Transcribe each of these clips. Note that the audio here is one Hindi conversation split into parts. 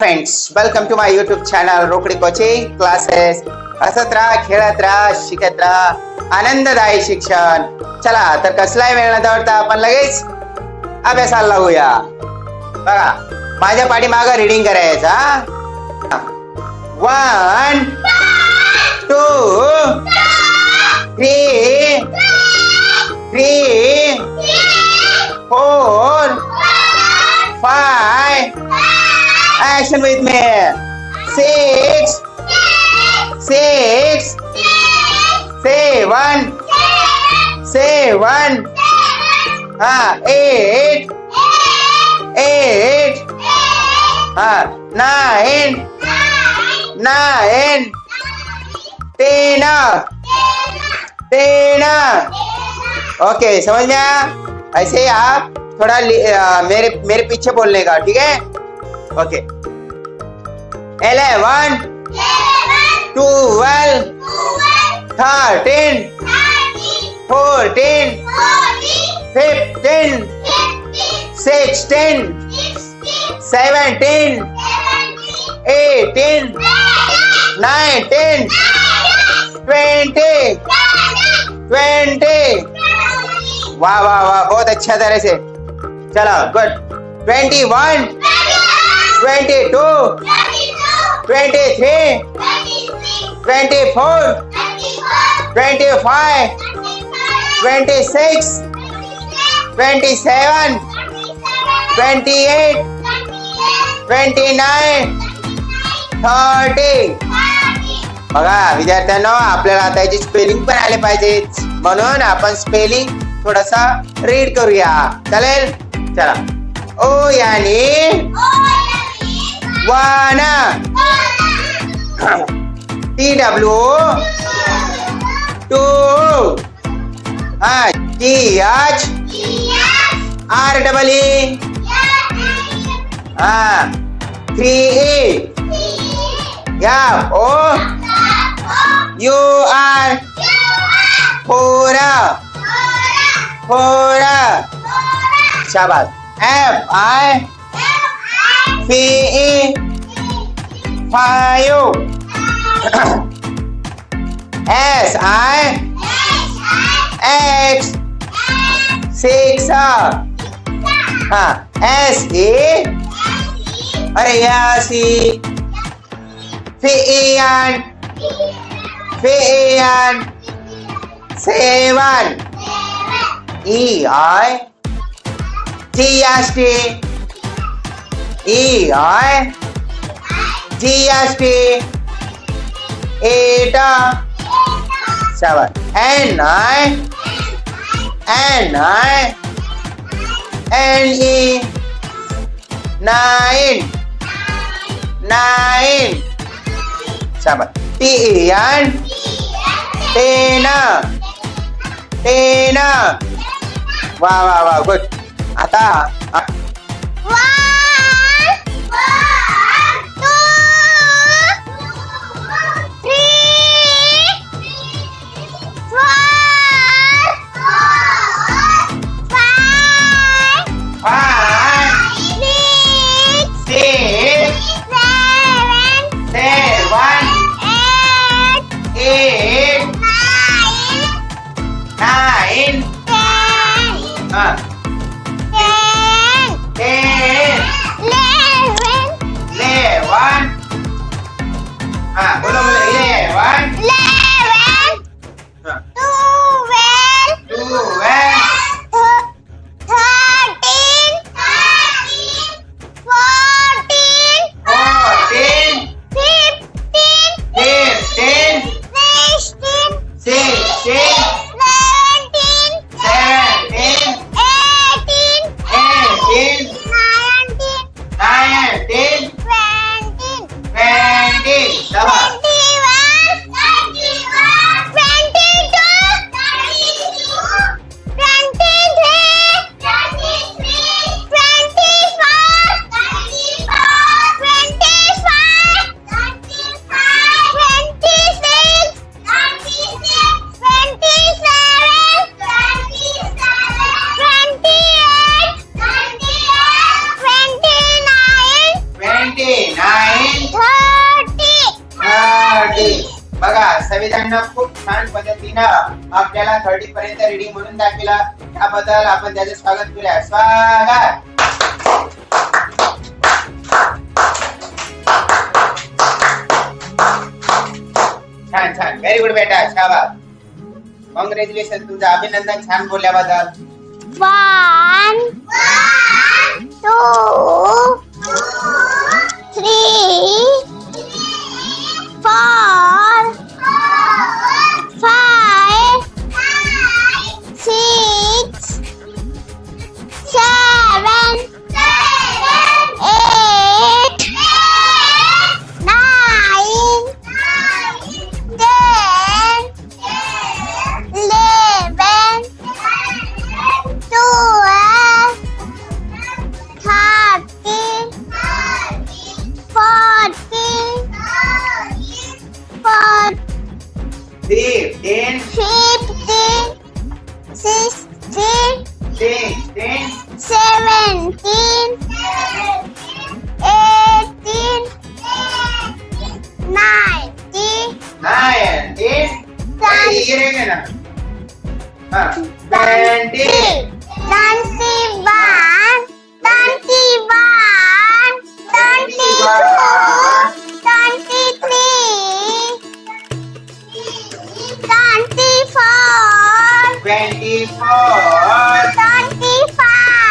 Friends welcome to my YouTube channel Rokadi coaching classes हसत राहा खेळत राहा शिकत राहा आनंददायी शिक्षण चला तर कसलाही वेळ न दवडता आपण लगेच अभ्यासाला लागूया बघा माझ्या पाठीमागं रिडिंग करायचा one two three three four Action with me. Six, six, seven, seven, ah, eight, eight, ah, nine, nine, ten, ten. Okay समझ में आया ऐसे ही आप थोड़ा लि- मेरे मेरे पीछे बोलने का ठीक है okay eleven twelve thirteen fourteen fifteen sixteen seventeen eighteen nineteen twenty twenty वाह वाह वाह, बहुत अच्छा तरह से चलो good twenty one twenty two 23 24 25 26 27 28 29 30. बघा विद्यार्थ्यांना आपल्याला आता याची स्पेलिंग पण आले पाहिजे म्हणून आपण स्पेलिंग थोडासा रीड करूया. चालेल? चला. ओ यानी वाना. डब्ल्यू टू हा T H R double E हा three E F O U R four four शाबाश F I P E five S I X six हाँ एस ए अरे यासी फियान फियान seven E I. T, S, T. E I. T, S, T. Eight sao vậy? An nói. An nói. An e nine. Nine. Sao vậy? N. T n, wow wow wow good. À Ata à. wow. હા ten eleven eleven હા બોલો બોલો eleven त्यांना खूप छान पद्धतीनं आपल्याला थर्टी पर्यंत रिडिंग म्हणून दाखविला. त्याबद्दल आपण त्याचं स्वागत करूया स्वागत! छान छान. व्हेरी गुड बेटा. शाबास. कॉंग्रॅच्युलेशन तुमचं अभिनंदन छान बोलल्याबद्दल. twenty-four twenty-five,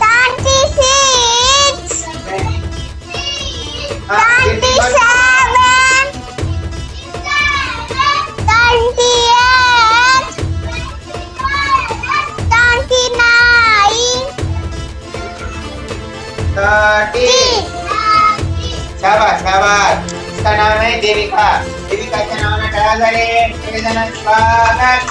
twenty-six, हा, twenty-seven, twenty-eight, twenty-nine, thirty शाबास शाबास इसका नाम है देविका। देविका नावाने नाम झाले जन स्वागत।